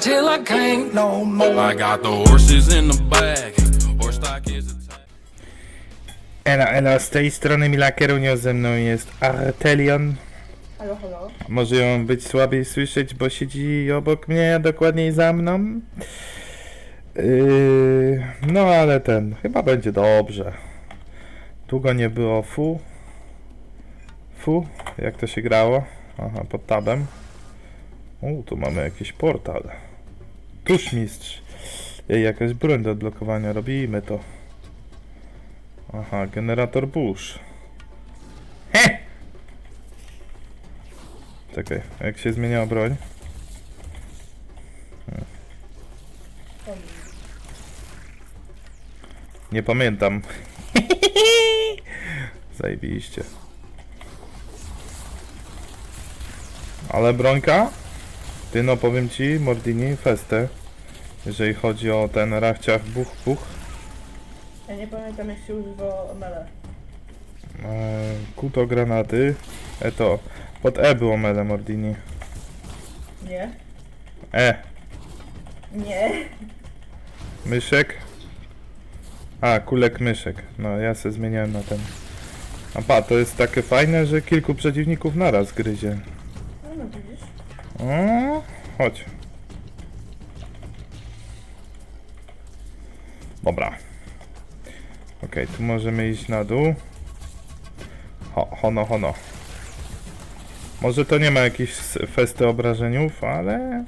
till I can't no more. I got the horses in the back. Horse stock is a Ela, ela, z tej strony Mila Kierunio, ze mną jest Artelion. Halo, halo. Może ją być słabiej słyszeć, bo siedzi obok mnie, a dokładniej za mną. Yy, no ale ten, chyba będzie dobrze. Długo nie było fu. Fu, jak to się grało? Aha, pod tabem. U, tu mamy jakiś portal. Tuż mistrz. Jakaś broń do odblokowania, robimy to. Aha, generator burz. He! Czekaj, jak się zmieniała broń? Nie pamiętam. Zajebiście. Ale brońka? Ty no powiem ci, Mordini, festę. Jeżeli chodzi o ten rachciach buch buch. Ja nie pamiętam jak się używa mele. E, kuto granaty. E to. Pod E było mele Mordini. Nie? E. Nie. Myszek. A, kulek myszek. No, ja se zmieniałem na ten. A pa, to jest takie fajne, że kilku przeciwników naraz gryzie. No, no widzisz. O, chodź. Dobra. Okej, tu możemy iść na dół. Ho, hono, hono. Może to nie ma jakichś festy obrażeniów, ale...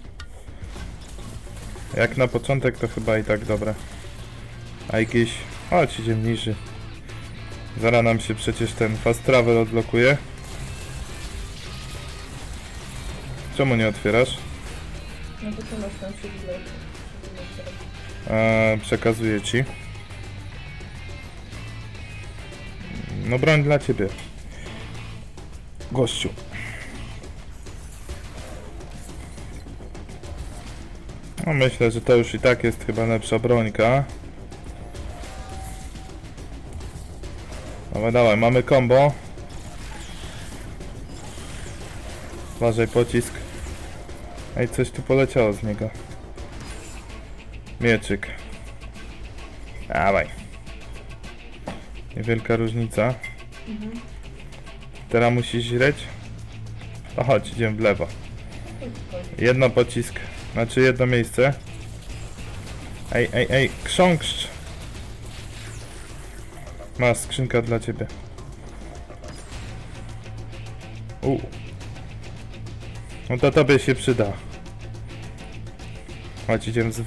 Jak na początek to chyba i tak dobre. A jakieś... Chodź, idziemy niżej. Zaraz nam się przecież ten fast travel odblokuje. Czemu nie otwierasz? No to co masz tam się przekazuję ci. No broń dla ciebie. Gościu. No myślę, że to już i tak jest chyba lepsza brońka. Dawaj, dawaj, mamy combo. Uważaj, pocisk. Ej, coś tu poleciało z niego. Mieczyk. Dawaj. Niewielka różnica. Teraz musisz źreć. To chodź, idziemy w lewo. Jedno pocisk, znaczy jedno miejsce. Ej, ej, ej, krząkszcz. Masz skrzynka dla ciebie. U. No to tobie się przyda. Chodź, idziemy z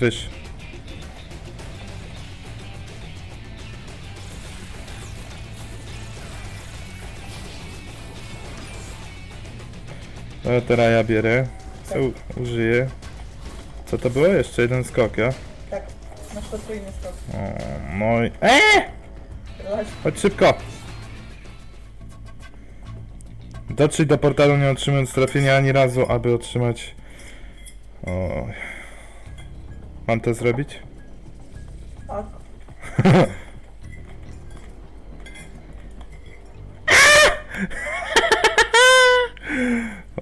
No teraz ja bierę. Co u- użyję? Co to było? Jeszcze jeden skok, ja? Tak, masz podwójny skok. O, i... Eee! Chodź. Chodź szybko! Dotrzyj do portalu nie otrzymując trafienia ani razu, aby otrzymać... O... Mam to zrobić? Tak.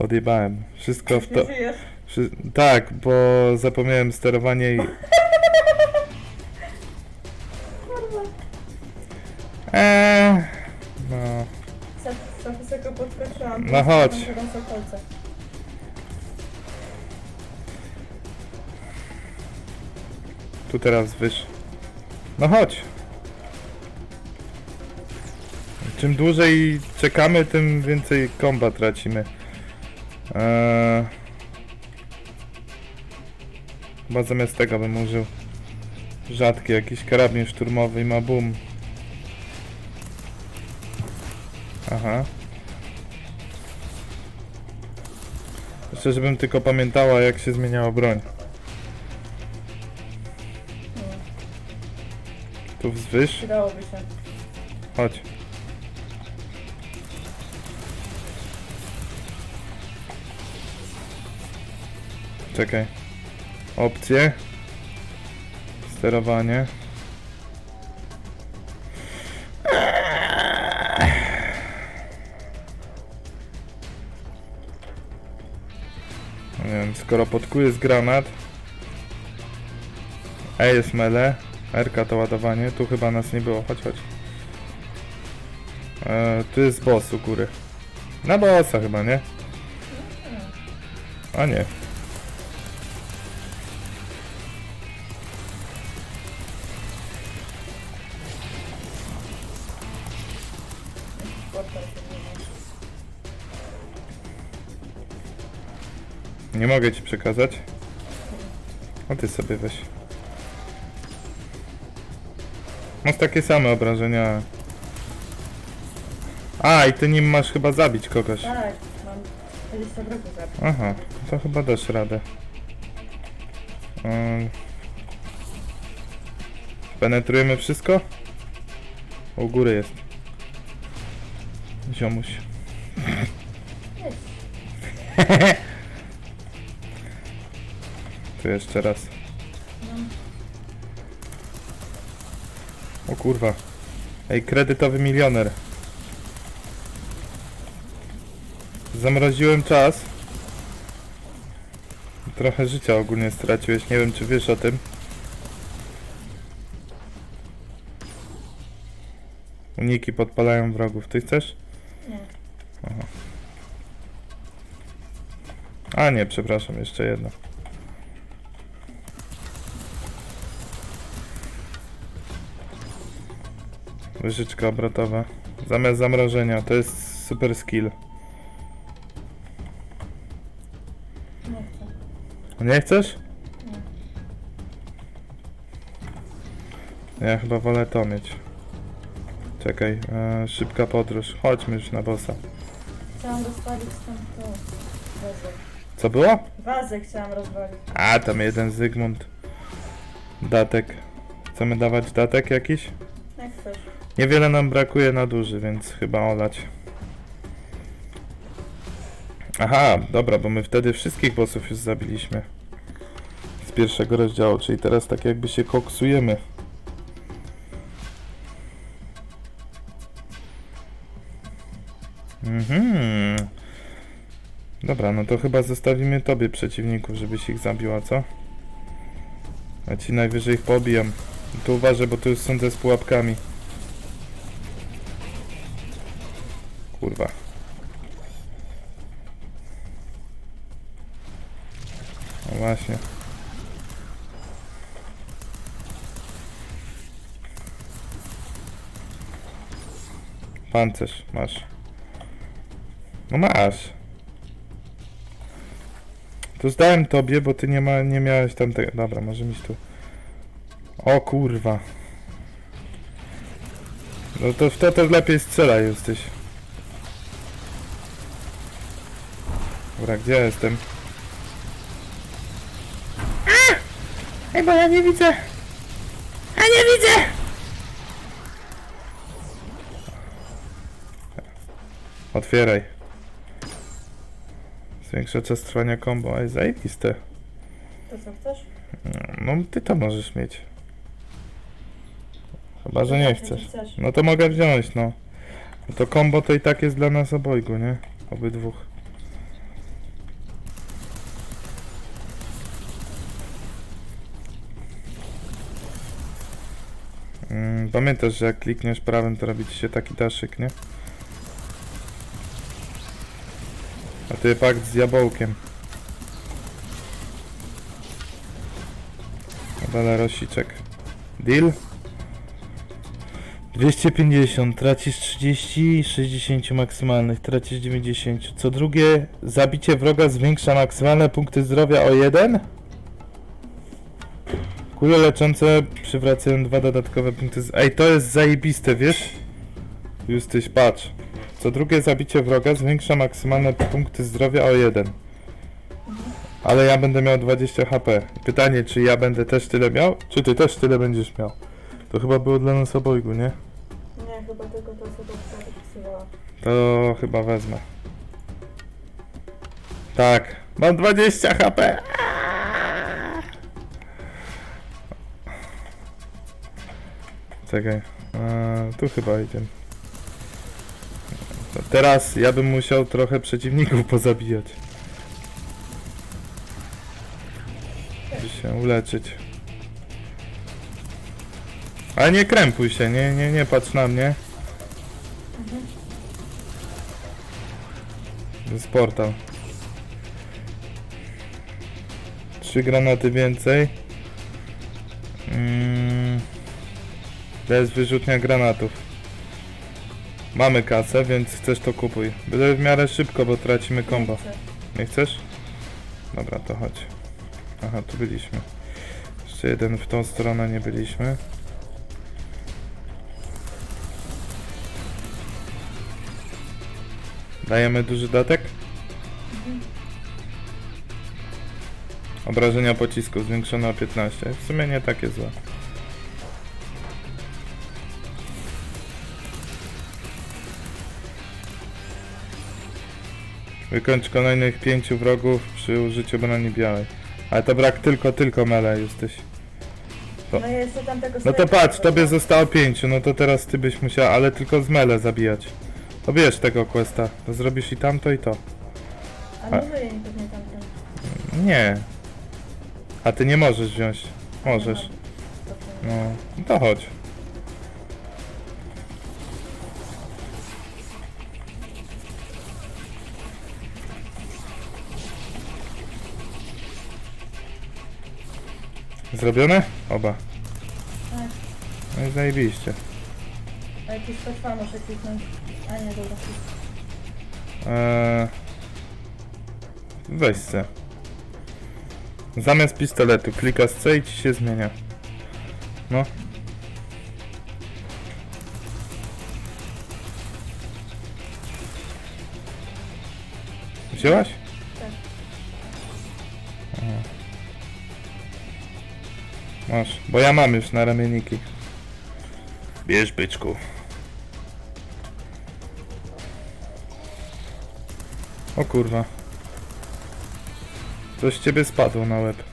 Odjebałem. Wszystko w to... Żyjesz. Wszy... Tak, bo zapomniałem sterowanie i... Eee, no, Za, za wysoko podskoczyłam. No chodź. Tu teraz wyż. No chodź. Czym dłużej czekamy, tym więcej komba tracimy. Eee... Chyba zamiast tego bym użył rzadki jakiś karabin szturmowy i ma boom. Aha. Jeszcze żebym tylko pamiętała jak się zmieniała broń. Tu wzwyż. Przydałoby się. Chodź. Czekaj. Opcje. Sterowanie. Nie wiem, skoro pod kół jest granat, E jest mele. RK to ładowanie. Tu chyba nas nie było. Chodź, chodź. E, tu jest boss u góry. Na bossa chyba, nie? A nie. Nie mogę ci przekazać. A ty sobie weź. Masz takie same obrażenia. A, i ty nim masz chyba zabić kogoś. Tak, mam 20 wrogów zabić. Aha, to chyba dasz radę. Um, penetrujemy wszystko? U góry jest. Ziomuś. Jest. Tu jeszcze raz. O kurwa. Ej, kredytowy milioner. Zamroziłem czas. Trochę życia ogólnie straciłeś, nie wiem czy wiesz o tym. Uniki podpalają wrogów, ty chcesz? Nie. A nie, przepraszam, jeszcze jedno. Łyżyczka obrotowa. Zamiast zamrożenia, to jest super skill. Nie chcę. Nie chcesz? Nie. Ja chyba wolę to mieć. Czekaj, e, szybka podróż. Chodźmy już na bossa. Chciałam rozwalić tam to. Wazę. Co było? Wazę chciałam rozwalić. A, tam jeden Zygmunt. Datek. Chcemy dawać datek jakiś? Niewiele nam brakuje na duży, więc chyba olać. Aha, dobra, bo my wtedy wszystkich bossów już zabiliśmy. Z pierwszego rozdziału, czyli teraz tak jakby się koksujemy. Mhm. Dobra, no to chyba zostawimy tobie przeciwników, żebyś ich zabiła, co? Ja ci najwyżej ich pobijam. Tu uważaj, bo tu już są te z pułapkami. Kurwa. No właśnie. Pancerz, masz. No masz. To zdałem tobie, bo ty nie, ma, nie miałeś tam tego. Dobra, może mieć tu. O kurwa. No to w to też lepiej strzelaj jesteś. Dobra, gdzie ja jestem? Ej, bo ja nie widzę! Ja nie widzę! Otwieraj. Zwiększa czas trwania combo. Ej, zajebiste. To co chcesz? No, ty to możesz mieć. Chyba, że nie chcesz. No to mogę wziąć, no. No to combo to i tak jest dla nas obojgu, nie? Obydwóch. Pamiętasz, że jak klikniesz prawym, to robi ci się taki daszyk, nie? A ty pakt z diabełkiem. Dala rosiczek. Deal? 250, tracisz 30, 60 maksymalnych, tracisz 90. Co drugie, zabicie wroga zwiększa maksymalne punkty zdrowia o 1. Kule leczące przywracają dwa dodatkowe punkty z... Ej, to jest zajebiste, wiesz? Justyś, patrz. Co drugie zabicie wroga zwiększa maksymalne punkty zdrowia o 1. Ale ja będę miał 20 HP. Pytanie, czy ja będę też tyle miał, czy ty też tyle będziesz miał? To chyba było dla nas obojgu, nie? Nie, chyba tylko to co to zapisywała. To chyba wezmę. Tak, mam 20 HP. Czekaj, tu chyba idziemy. To teraz ja bym musiał trochę przeciwników pozabijać. Żeby się uleczyć. Ale nie krępuj się, nie, nie, nie patrz na mnie. To jest portal. Trzy granaty więcej. Mm. To jest wyrzutnia granatów. Mamy kasę, więc chcesz to kupuj. Byle w miarę szybko, bo tracimy kombo. Nie chcesz? Dobra, to chodź. Aha, tu byliśmy. Jeszcze jeden w tą stronę nie byliśmy. Dajemy duży datek? Obrażenia pocisku zwiększone o 15. W sumie nie takie złe. Wykończ kolejnych pięciu wrogów przy użyciu broni białej. Ale to brak tylko, tylko mele jesteś. To- No jeszcze tam tego No to snajpera patrz, tobie zostało pięciu, no to teraz ty byś musiał, ale tylko z mele zabijać. To bierz tego questa, to zrobisz i tamto i to. A no wyjęć pewnie tamten. Nie. A ty nie możesz wziąć. Możesz. No to chodź. Zrobione? Oba. Tak. No i zajebiście. A jakiś trwa muszę kliknąć. A nie, dobra. Eee, weź se. Zamiast pistoletu klikasz C i ci się zmienia. No. Wzięłaś? Masz, bo ja mam już na ramienniki. Bierz byczku. O kurwa. Coś ciebie spadło na łeb.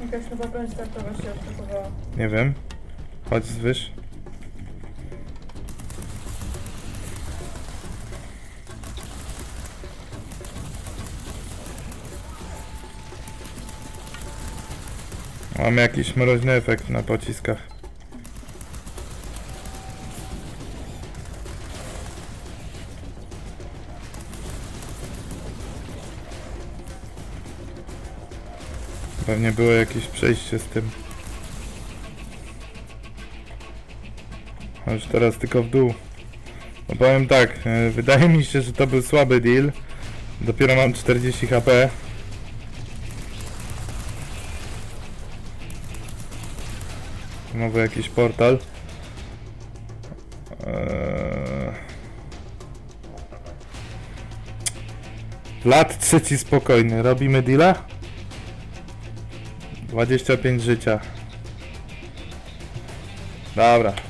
Jakaś nowa broń startowa się odblokowała. Nie wiem. Chodź zwyż. Mam jakiś mroźny efekt na pociskach. Pewnie było jakieś przejście z tym. Już teraz tylko w dół. No powiem tak, e, wydaje mi się, że to był słaby deal. Dopiero mam 40 HP. Znowu jakiś portal. Eee... Lat trzeci spokojny. Robimy deala? 25 życia. Dobra.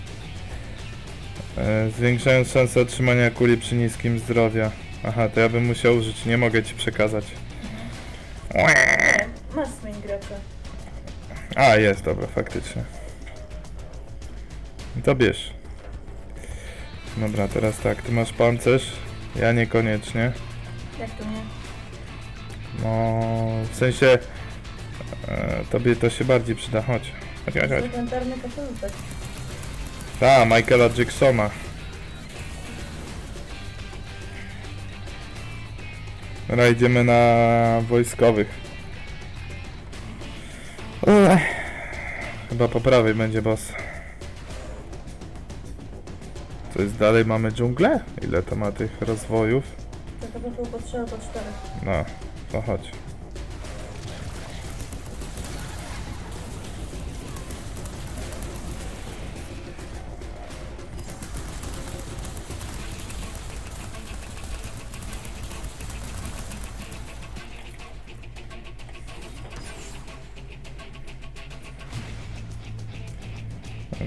E, zwiększając szanse otrzymania kuli przy niskim zdrowia. Aha, to ja bym musiał użyć, nie mogę ci przekazać. Masz swoim gracza. A, jest, dobra, faktycznie. To bierz. Dobra, teraz tak, ty masz pancerz, ja niekoniecznie. Jak to nie? No, w sensie, e, tobie to się bardziej przyda, chodź. Chodź, chodź, chodź. Legendarny kapelutek. Ta, Michaela Jacksona. Dobra, idziemy na wojskowych. Ech. Chyba po prawej będzie boss. Co jest dalej? Mamy dżunglę? Ile to ma tych rozwojów? To to było po 3 albo 4. No, to chodź.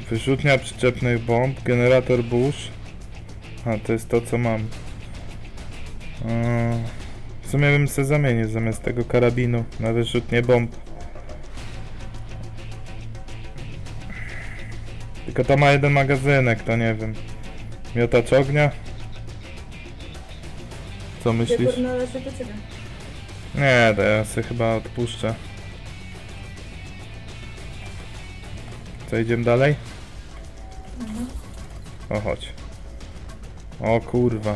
Wyrzutnia przyczepnych bomb, generator burz. A, to jest to co mam. Eee, W sumie bym se zamienił zamiast tego karabinu na wyrzutnię bomb. Tylko to ma jeden magazynek, to nie wiem. Miotacz ognia? Co myślisz? Ja należy do ciebie. Nie, to ja sobie chyba odpuszczę. Co, idziemy dalej? O, chodź. O kurwa.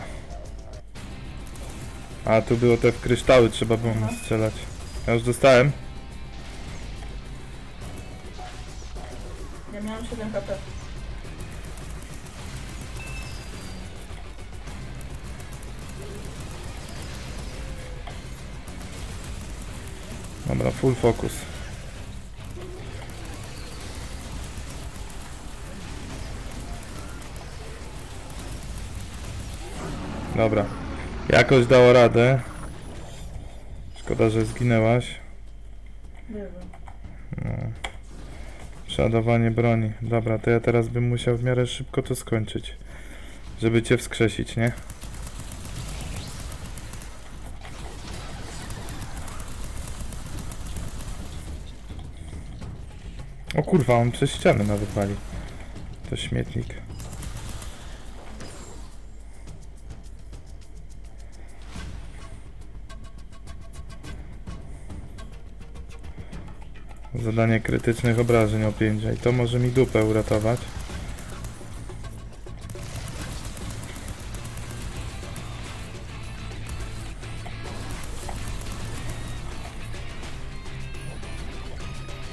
A, tu było te w kryształy, trzeba było mi strzelać. Ja już dostałem. Ja miałam 7 HP. Dobra, full focus. Dobra. Jakoś dało radę. Szkoda, że zginęłaś. No. Przeładowanie broni. Dobra, to ja teraz bym musiał w miarę szybko to skończyć. Żeby cię wskrzesić, nie? O kurwa, on przez ścianę nawet wali. To śmietnik. Zadanie krytycznych obrażeń o 5, i to może mi dupę uratować.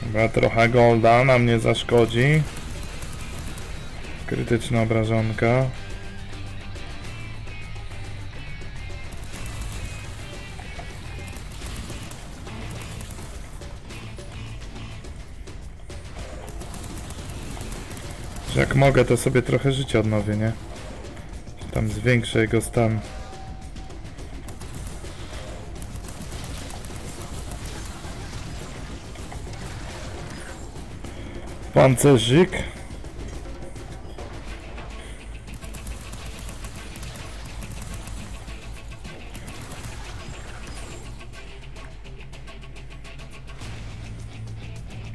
Chyba trochę golda nam nie zaszkodzi. Krytyczna obrażonka. Jak mogę, to sobie trochę życia odnowię, nie? Tam zwiększę jego stan. Pancerzyk.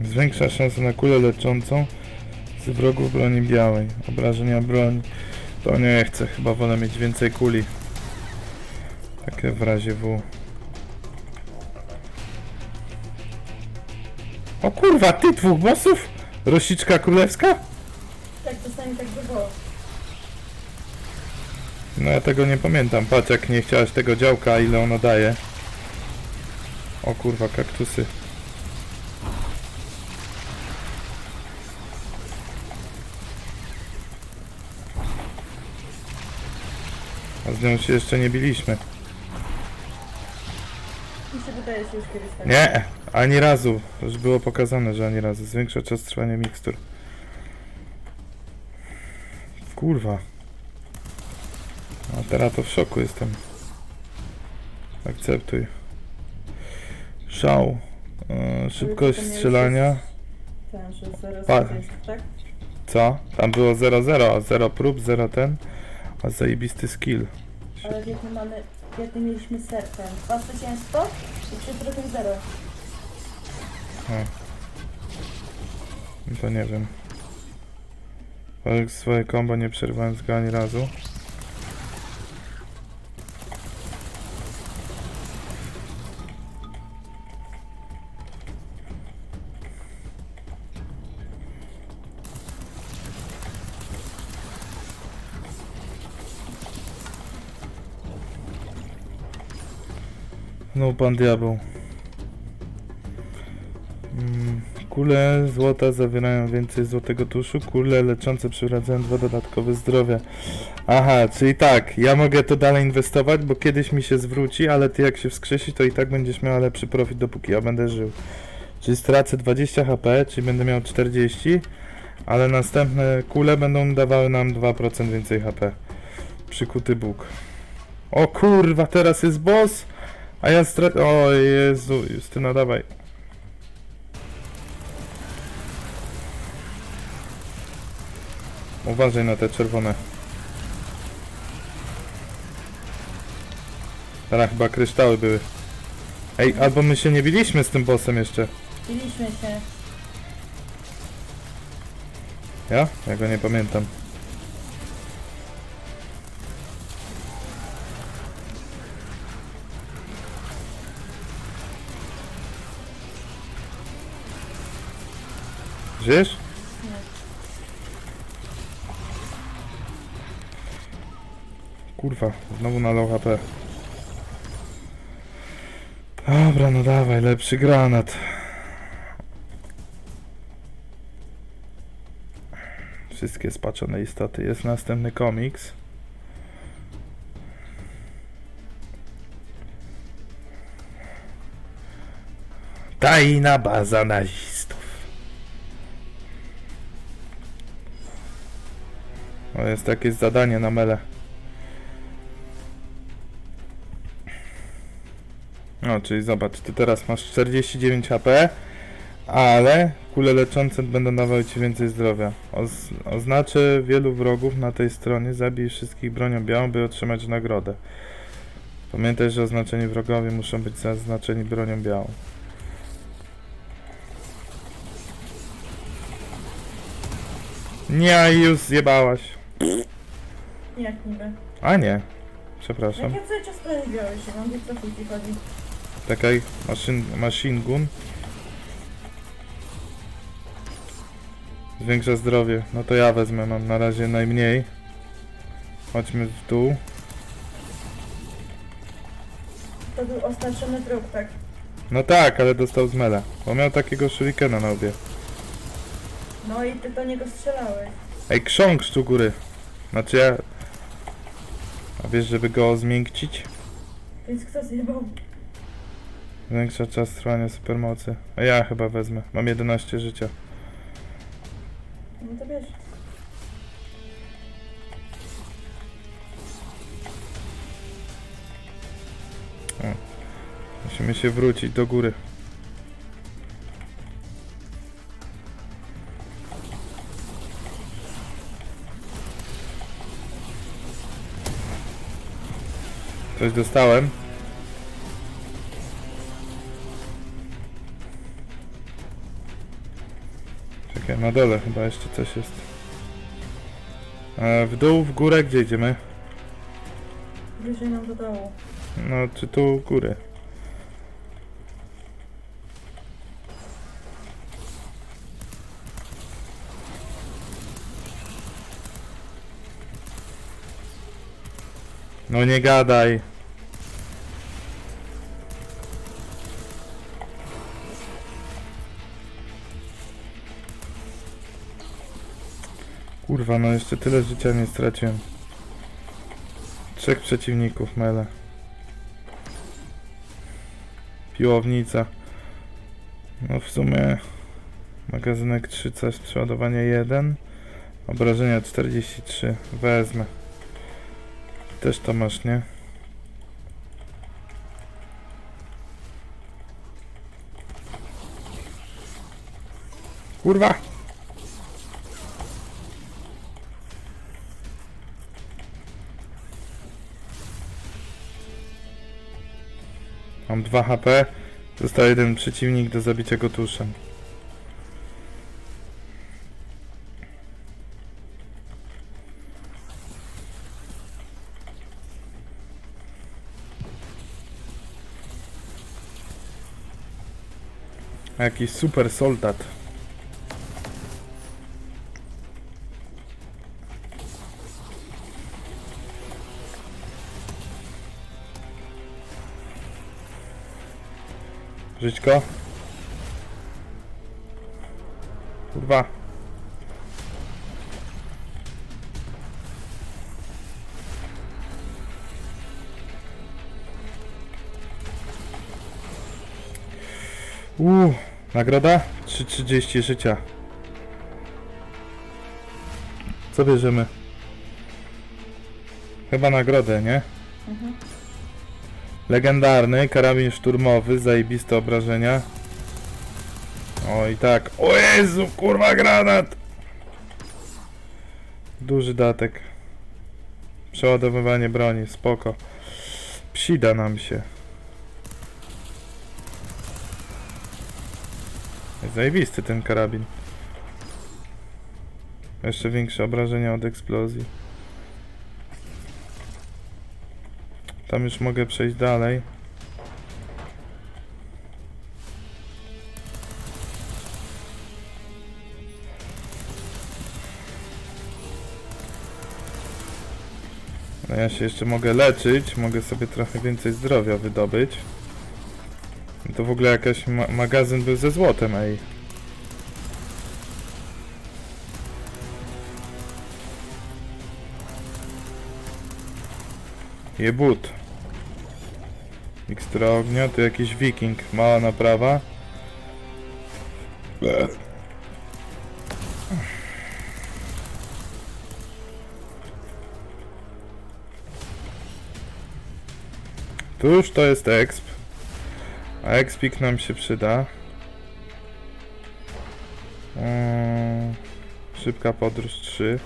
Zwiększa szansę na kulę leczącą z wrogów broni białej. Obrażenia broni. To nie chcę, chyba wolę mieć więcej kuli. Takie w razie W. O kurwa, ty dwóch bossów? Rosiczka królewska? Tak, czasami tak bywało. No ja tego nie pamiętam. Patrz jak nie chciałaś tego działka, ile ono daje. O kurwa, kaktusy. Z nią się jeszcze nie biliśmy. Mi się wydaje, że już kiedyś tak. Nie, ani razu. Już było pokazane, że ani razu. Zwiększa czas trwania mikstur. Kurwa. A teraz to w szoku jestem. Akceptuj. Szał. E, szybkość strzelania. Ten, że 0 Pa- jest, tak? Co? Tam było 0-0, a 0 prób, 0 ten. A zajebisty skill. Ale w mamy, w mieliśmy ser ten. Dwa zwycięstwo i przy drugim 0. No To nie wiem. Ale swoje kombo nie przerwałem go ani razu. No pan diabeł. Mm, Kule złota zawierają więcej złotego tuszu, kule leczące przywracają dwa dodatkowe zdrowia. Aha, czyli tak, ja mogę to dalej inwestować, bo kiedyś mi się zwróci, ale ty jak się wskrzesi, to i tak będziesz miał lepszy profit, dopóki ja będę żył. Czyli stracę 20 HP, czyli będę miał 40, ale następne kule będą dawały nam 2% więcej HP. Przykuty Bóg. O kurwa, teraz jest boss! A ja strat... O Jezu, Justyna, dawaj. Uważaj na te czerwone. Teraz chyba kryształy były. Ej, albo my się nie biliśmy z tym bossem jeszcze. Biliśmy się. Ja? Ja go nie pamiętam. Żyjesz? Kurwa, znowu na low HP. Dobra, no dawaj, lepszy granat. Wszystkie spaczone istoty. Jest następny komiks. Tajna baza nazistów. O, jest jakieś zadanie na mele. No, czyli zobacz, ty teraz masz 49 HP, ale kule leczące będą dawały ci więcej zdrowia. Oz oznaczy wielu wrogów na tej stronie, zabij wszystkich bronią białą, by otrzymać nagrodę. Pamiętaj, że oznaczeni wrogowie muszą być zaznaczeni bronią białą. Nie, już zjebałaś. Jak niby? A nie, Jak przepraszam. ja cały czas sprawiedliwiałeś się, mam być co ci chodzi. Czekaj, machine, machine gun. Zwiększa zdrowie. No to ja wezmę, mam na razie najmniej. Chodźmy w dół. To był oznaczony wróg, tak? No tak, ale dostał z mele. Bo miał takiego shurikena na łbie. No i ty do niego strzelałeś. Ej, krząż tu góry. Znaczy ja... A wiesz, żeby go zmiękczyć? Więc kto zjebał? Zwiększa czas trwania supermocy. A ja chyba wezmę. Mam 11 życia. No to wiesz. Musimy się wrócić do góry. Coś dostałem. Czekaj, na dole chyba jeszcze coś jest. E, w dół, w górę, gdzie idziemy? Bliżej nam do dołu. No, czy tu góry? No nie gadaj. Kurwa, no jeszcze tyle życia nie straciłem. Trzech przeciwników, mele. Piłownica. No w sumie magazynek 3 coś, przeładowanie 1. Obrażenia 43. Wezmę. Też to masz, nie? Kurwa! Mam 2 HP. Został jeden przeciwnik do zabicia go tuszem. Jakiś super soldat. Żyćko. Kurwa. Uuu, nagroda? 3,30 życia. Co bierzemy? Chyba nagrodę, nie? Mhm. Legendarny, karabin szturmowy, zajebiste obrażenia. O i tak. O Jezu, kurwa granat! Duży datek. Przeładowywanie broni, spoko. Psida nam się. Zajebisty ten karabin. Jeszcze większe obrażenia od eksplozji. Tam już mogę przejść dalej. No ja się jeszcze mogę leczyć, mogę sobie trochę więcej zdrowia wydobyć. To w ogóle jakiś ma magazyn był ze złotem, ej. Jebut. Mikstura ognia, tu jakiś wiking. Mała naprawa. Tu już to jest exp. A expik nam się przyda. Mm, szybka podróż 3.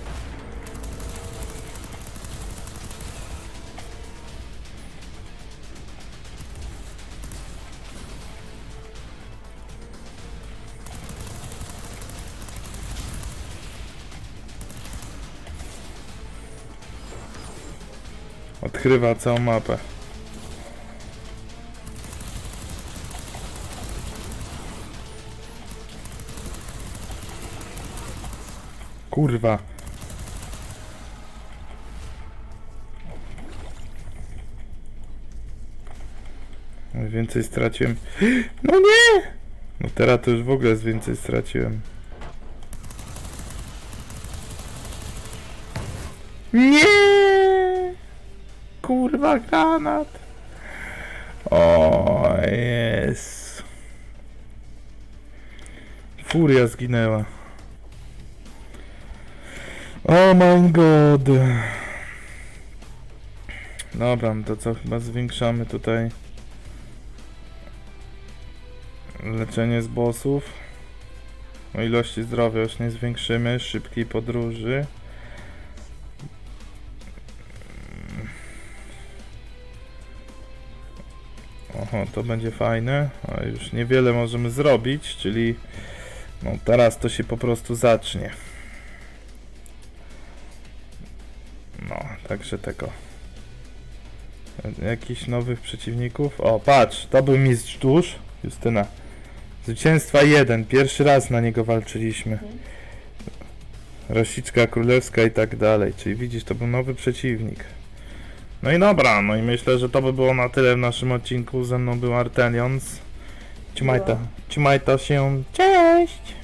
Odkrywa całą mapę. Kurwa. Więcej straciłem. No nie! No teraz to już w ogóle z więcej straciłem. Nie! Furia zginęła. Oh my god. Dobra, no to co chyba zwiększamy tutaj leczenie z bossów. O ilości zdrowia już nie zwiększymy, szybkiej podróży. Oho, to będzie fajne, a już niewiele możemy zrobić, czyli no teraz to się po prostu zacznie. No, także tego. Jakichś nowych przeciwników? O, patrz, to był mistrz dusz. Justyna. Zwycięstwa 1. Pierwszy raz na niego walczyliśmy. Rosiczka królewska i tak dalej. Czyli widzisz, to był nowy przeciwnik. No i dobra, no i myślę, że to by było na tyle w naszym odcinku. Ze mną był Artelions. Trzymaj to, trzymaj to się. Cześć!